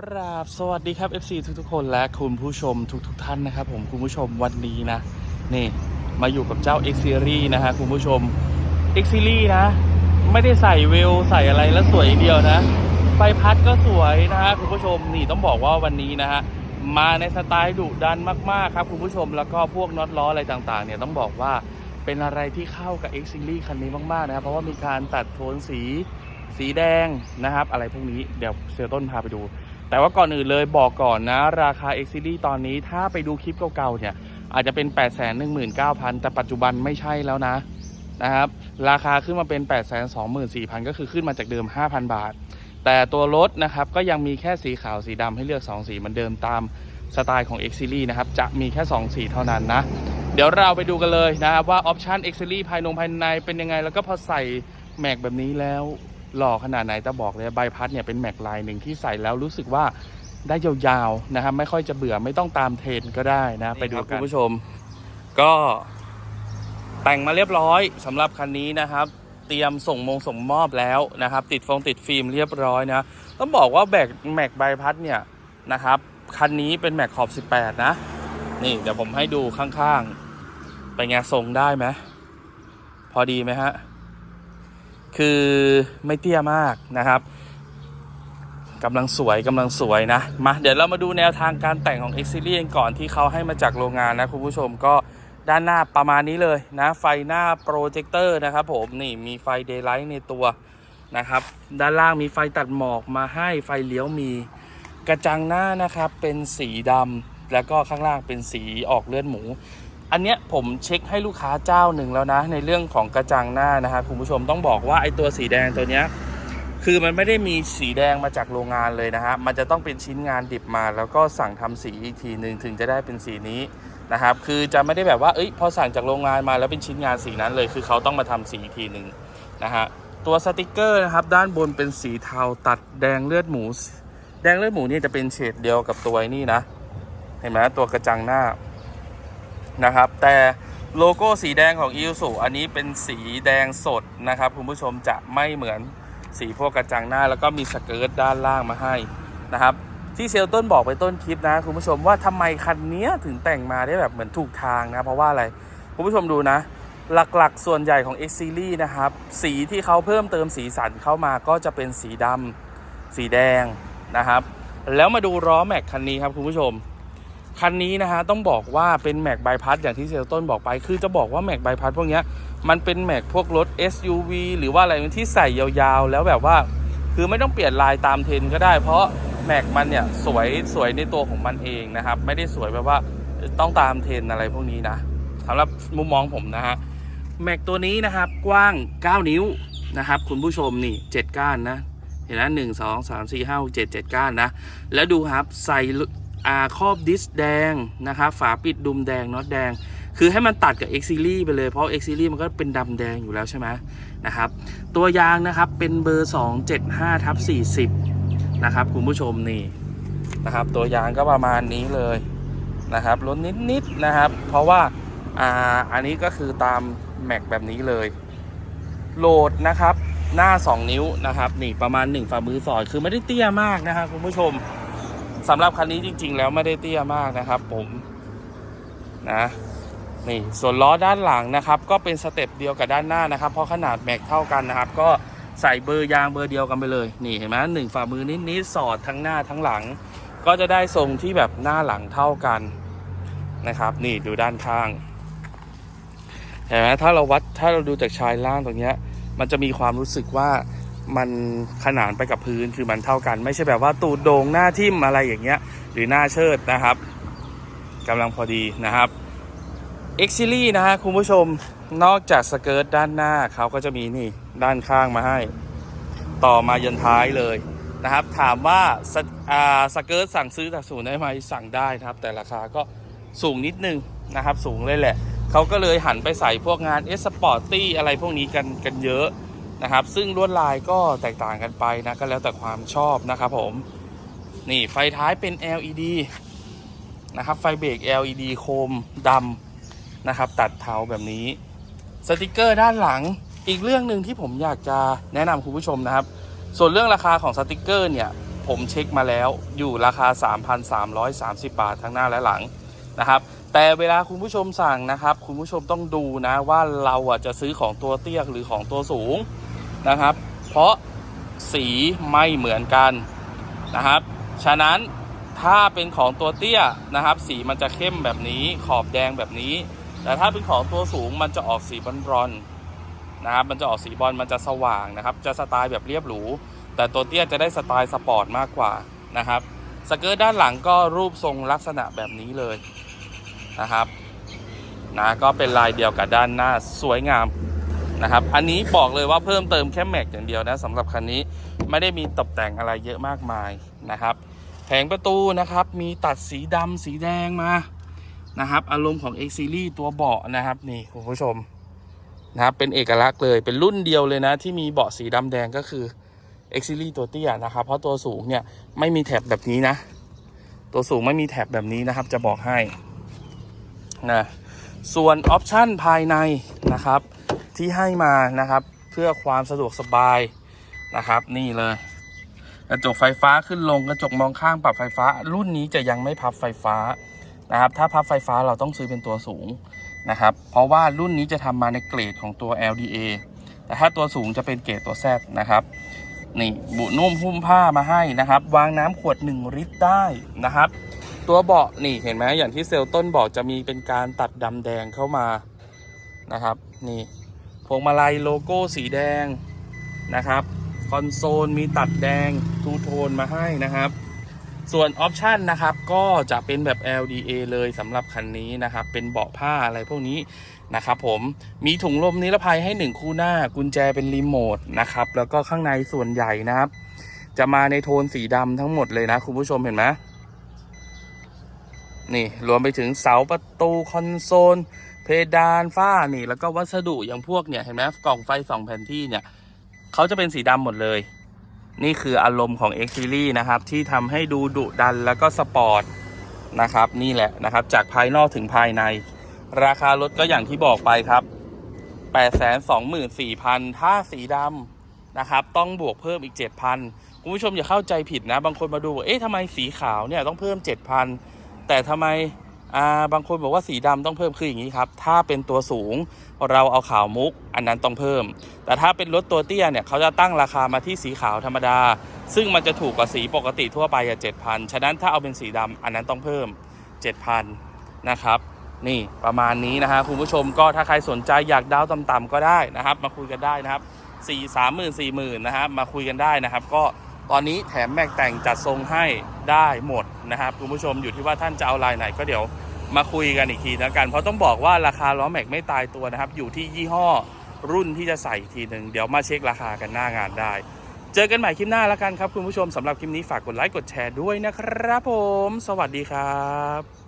รับสวัสดีครับ FC ทุกทุกๆคนและคุณผู้ชมทุกๆท่านนะครับ ผมคุณผู้ชมวันนี้นะ นี่มาอยู่กับเจ้า X Series นะฮะคุณผู้ชม X Series นะ ไม่ได้ใส่เวลใส่อะไรแล้วสวยเดียวนะใบพัดก็สวยนะฮะคุณผู้ชมนี่ต้องบอกว่าวันนี้นะฮะมาในสไตล์ดุดันมากๆครับคุณผู้ชมแล้วก็พวกน็อตล้ออะไรต่างๆ เนี่ยต้องบอกว่าเป็นอะไรที่เข้ากับ X Series คันนี้มากๆนะครับเพราะว่ามีการตัดโทนสีสีแดงนะครับ อะไรพวกนี้เดี๋ยวเซลต้นพาไปดู แต่ว่าก่อนอื่นเลยบอกก่อนนะ ราคา X Series ตอนนี้ถ้าไปดูคลิปเก่าๆเนี่ยอาจจะเป็น 8 1 9 0 0 0 แต่ปัจจุบันไม่ใช่แล้วนะนะครับ ราคาขึ้นมาเป็น 8 2 4 0 0 0 ก็คือขึ้นมาจากเดิม 5,000 บาท แต่ตัวรถนะครับก็ยังมีแค่สีขาวสีดำให้เลือก 2 สีเหมือนเดิมตามสไตล์ของ X Series นะครับ จะมีแค่ 2 สีเท่านั้นนะ เดี๋ยวเราไปดูกันเลยนะครับว่าออปชัน X Series ภายนงภายในเป็นยังไง แล้วก็พอใส่แม็กแบบนี้แล้ว หล่อขนาดไหนแต่บอกเลยใบพัดเนี่ยเป็นแม็กลายหนึ่งที่ใส่แล้วรู้สึกว่าได้ยาวๆนะครับไม่ค่อยจะเบื่อไม่ต้องตามเทรนด์ก็ได้นะ ไปดูกันคุณผู้ชม ก็แต่งมาเรียบร้อยสำหรับคันนี้นะครับ เตรียมส่งมงส่งมอบแล้วนะครับ ติดฟงติดฟิล์มเรียบร้อยนะต้องบอกว่าแบกแม็กใบพัดเนี่ยนะครับคันนี้เป็นแม็กขอบ 18 นะ นี่เดี๋ยวผมให้ดูข้างๆเป็นไงทรงได้ไหมพอดีไหมฮะ คือไม่เตี้ยมากนะครับกำลังสวยกำลังสวยนะมาเดี๋ยวเรามาดูแนวทางการแต่งของ X Series กันก่อนที่เขาให้มาจากโรงงานนะคุณผู้ชมก็ด้านหน้าประมาณนี้เลยนะ ไฟหน้าโปรเจคเตอร์นะครับผมนี่มีไฟ Daylight ในตัวนะครับ ด้านล่างมีไฟตัดหมอกมาให้ไฟเลี้ยวมีกระจังหน้านะครับ เป็นสีดำแล้วก็ข้างล่างเป็นสีออกเลือดหมู อันเนี้ยผมเช็คให้ลูกค้าเจ้าหนึ่งแล้วนะ ในเรื่องของกระจังหน้านะครับคุณผู้ชมต้องบอกว่าไอตัวสีแดงตัวเนี้ยคือมันไม่ได้มีสีแดงมาจากโรงงานเลยนะฮะ มันจะต้องเป็นชิ้นงานดิบมา แล้วก็สั่งทำสีอีกทีหนึ่งถึงจะได้เป็นสีนี้นะครับ คือจะไม่ได้แบบว่า เอ้ย พอสั่งจากโรงงานมาแล้วเป็นชิ้นงานสีนั้นเลย คือเขาต้องมาทำสีอีกทีหนึ่งนะฮะ ตัวสติกเกอร์นะครับ ด้านบนเป็นสีเทาตัดแดงเลือดหมู แดงเลือดหมูนี่จะเป็นเฉดเดียวกับตัวนี่นะ เห็นไหมตัวกระจังหน้า นะครับ แต่โลโก้สีแดงของอิ s u อันนี้เป็นสีแดงสดนะครับ คุณผู้ชมจะไม่เหมือนสีพวกกระจังหน้า แล้วก็มีสเกิร์ตด้านล่างมาให้นะครับที่เซลต้นบอกไปต้นคลิปนะคุณผู้ชมว่าทำไมคันนี้ถึงแต่งมาได้แบบเหมือนถูกทางนะ เพราะว่าอะไร คุณผู้ชมดูนะ หลักๆ ส่วนใหญ่ของ X Series นะครับ สีที่เขาเพิ่มเติมสีสันเข้ามาก็จะเป็นสีดำสีแดงนะครับ แล้วมาดูล้อแม็กคันนี้ครับคุณผู้ชม คันนี้นะฮะต้องบอกว่าเป็นแม็กใบพัดอย่างที่เซลต้นบอกไป คือจะบอกว่าแม็กใบพัดพวกนี้มันเป็นแม็กพวกรถ SUV หรือว่าอะไรที่ใส่ยาวๆ แล้วแบบว่า คือไม่ต้องเปลี่ยนลายตามเทรนก็ได้ เพราะแม็กมันเนี่ยสวยสวยในตัวของมันเองนะครับ ไม่ได้สวยแบบว่าต้องตามเทรนอะไรพวกนี้นะสำหรับมุมมองผมนะฮะแม็กตัวนี้นะครับกว้าง 9 นิ้วนะครับ คุณผู้ชมนี่ 7 ก้านนะ เห็นไหมหนึ่งสองสามสี่ห้าเจ็ดเจ็ดก้านนะ แล้วดูครับใส่ อาครอบดิสแดงนะครับฝาปิดดุมแดงน็อตแดง คือให้มันตัดกับ X Series ไปเลยเพราะ X Series มันก็เป็นดำแดงอยู่แล้วใช่ไหมนะครับ ตัวยางนะครับเป็นเบอร์ 275ทับ40 นะครับคุณผู้ชมนี่นะครับ ตัวยางก็ประมาณนี้เลยนะครับลดนิดๆนะครับ เพราะว่าอ่าอันนี้ก็คือตามแม็กแบบนี้เลย โหลดนะครับหน้า 2 นิ้วนะครับนี่ประมาณ 1 ฝ่ามือสอดคือไม่ได้เตี้ยมากนะครับคุณผู้ชม สำหรับคันนี้จริง ๆ แล้วไม่ได้เตี้ยมากนะครับ ผมนะนี่ส่วนล้อด้านหลังนะครับ ก็เป็นสเต็ปเดียวกับด้านหน้านะครับ เพราะขนาดแม็กเท่ากันนะครับ ก็ใส่เบอร์ยางเบอร์เดียวกันไปเลย นี่เห็นไหมหนึ่งฝ่ามือนิดๆสอดทั้งหน้าทั้งหลัง ก็จะได้ทรงที่แบบหน้าหลังเท่ากันนะครับ นี่ดูด้านข้างเห็นไหมถ้าเราวัดถ้าเราดูจากชายล่างตรงเนี้ยมันจะมีความรู้สึกว่า มันขนานไปกับพื้นคือมันเท่ากัน ไม่ใช่แบบว่าตูดโด่งหน้าทิ่มอะไรอย่างเงี้ย หรือหน้าเชิดนะครับกำลังพอดีนะครับ X Series นะฮะคุณผู้ชมนอกจากสเกิร์ตด้านหน้าเขาก็จะมีนี่ด้านข้างมาให้ ต่อมายันท้ายเลยนะครับ ถามว่าสสเกิร์ตสั่งซื้อจากศูนย์ได้ไหมสั่งได้นะครับ แต่ราคาก็สูงนิดนึงนะครับ สูงเลยแหละเขาก็เลยหันไปใส่พวกงาน S Sporty อะไรพวกนี้กันกันเยอะ นะครับ ซึ่งลวดลายก็แตกต่างกันไปนะก็แล้วแต่ความชอบนะครับผมนี่ไฟท้ายเป็น LED นะครับไฟเบรก LED โคมดำนะครับ ตัดเทาแบบนี้สติกเกอร์ด้านหลังอีกเรื่องหนึ่งที่ผมอยากจะแนะนำคุณผู้ชมนะครับ ส่วนเรื่องราคาของสติกเกอร์เนี่ย ผมเช็คมาแล้วอยู่ราคา 3,330 บาททั้งหน้าและหลังนะครับ แต่เวลาคุณผู้ชมสั่งนะครับ คุณผู้ชมต้องดูนะว่าเราอะจะซื้อของตัวเตี้ยหรือของตัวสูง นะครับ เพราะสีไม่เหมือนกันนะครับ ฉะนั้นถ้าเป็นของตัวเตี้ยนะครับ สีมันจะเข้มแบบนี้ขอบแดงแบบนี้ แต่ถ้าเป็นของตัวสูงมันจะออกสีบรอนๆนะครับ มันจะออกสีบอลมันจะสว่างนะครับ จะสไตล์แบบเรียบหรู แต่ตัวเตี้ยจะได้สไตล์สปอร์ตมากกว่านะครับสเกิร์ตด้านหลังก็รูปทรงลักษณะแบบนี้เลยนะครับนะก็เป็นลายเดียวกับด้านหน้าสวยงาม นะครับ อันนี้บอกเลยว่าเพิ่มเติมแค่แม็กอย่างเดียวนะสำหรับคันนี้ไม่ได้มีตกแต่งอะไรเยอะมากมายนะครับ แผงประตูนะครับมีตัดสีดำสีแดงมานะครับอารมณ์ของ X Series ตัวเบาะนะครับนี่คุณผู้ชมนะครับเป็นเอกลักษณ์เลยเป็นรุ่นเดียวเลยนะ ที่มีเบาะสีดำแดงก็คือ X Series ตัวเตี้ยนะครับ เพราะตัวสูงเนี่ยไม่มีแถบแบบนี้นะ ตัวสูงไม่มีแถบแบบนี้นะครับ จะบอกให้นะส่วนออปชั่นภายในนะครับ ที่ให้มานะครับ เพื่อความสะดวกสบายนะครับ นี่เลย กระจกไฟฟ้าขึ้นลงกระจกมองข้างปรับไฟฟ้า รุ่นนี้จะยังไม่พับไฟฟ้านะครับ ถ้าพับไฟฟ้าเราต้องซื้อเป็นตัวสูงนะครับ เพราะว่ารุ่นนี้จะทำมาในเกรดของตัว LDA แต่ถ้าตัวสูงจะเป็นเกรดตัว Z นะครับนี่บุนุ่มหุ้มผ้ามาให้นะครับ วางน้ำขวด 1 ลิตรได้นะครับ ตัวเบาะนี่เห็นไหมอย่างที่เซลล์ต้นบอกจะมีเป็นการตัดดำแดงเข้ามานะครับ นี่ พวงมาลัยโลโก้สีแดงนะครับคอนโซลมีตัดแดงทูโทนมาให้นะครับ ส่วนออปชันนะครับก็จะเป็นแบบ LDA เลยสำหรับคันนี้นะครับ เป็นเบาะผ้าอะไรพวกนี้นะครับผมมีถุงลมนิรภัยให้ 1 คู่หน้า กุญแจเป็นรีโมทนะครับ แล้วก็ข้างในส่วนใหญ่นะครับ จะมาในโทนสีดำทั้งหมดเลยนะ คุณผู้ชมเห็นไหมนี่รวมไปถึงเสาประตูคอนโซล เพดานฝ้านี่แล้วก็วัสดุอย่างพวกเนี่ยเห็นไหมกล่องไฟสองแผ่นที่เนี่ยเขาจะเป็นสีดำหมดเลย นี่คืออารมณ์ของ X Series นะครับ ที่ทำให้ดูดุดันแล้วก็สปอร์ตนะครับ นี่แหละนะครับ จากภายนอกถึงภายใน ราคารถก็อย่างที่บอกไปครับ824,000 ถ้าสีดำนะครับ ต้องบวกเพิ่มอีก 7,000 คุณผู้ชมอย่าเข้าใจผิดนะ บางคนมาดู เอ๊ะทำไมสีขาวเนี่ยต้องเพิ่ม 7,000 แต่ทำไม อ่าบางคนบอกว่าสีดำต้องเพิ่มคืออย่างนี้ครับ ถ้าเป็นตัวสูงเราเอาขาวมุก อันนั้นต้องเพิ่ม แต่ถ้าเป็นรถตัวเตี้ยเนี่ยเขาจะตั้งราคามาที่สีขาวธรรมดา ซึ่งมันจะถูกกว่าสีปกติทั่วไปอะ7,000ฉะนั้นถ้าเอาเป็นสีดำอันนั้นต้องเพิ่ม7,000นะครับนี่ประมาณนี้นะฮะคุณผู้ชมก็ถ้าใครสนใจอยากดาวต่ำๆก็ได้นะครับ มาคุยกันได้นะครับสี่สามหมื่นสี่หมื่นนะครับมาคุยกันได้นะครับ ก็ตอนนี้แถมแม็กแต่งจัดทรงให้ได้หมดนะครับคุณผู้ชมอยู่ที่ว่าท่านจะเอาลายไหนก็เดี๋ยว มาคุยกันอีกทีแล้วกัน เพราะต้องบอกว่าราคาล้อแม็กไม่ตายตัวนะครับ อยู่ที่ยี่ห้อรุ่นที่จะใส่อีกทีหนึ่งเดี๋ยวมาเช็คราคากันหน้างานได้ เจอกันใหม่คลิปหน้าแล้วกันครับคุณผู้ชมสำหรับคลิปนี้ฝากกดไลค์กดแชร์ด้วยนะครับผม สวัสดีครับ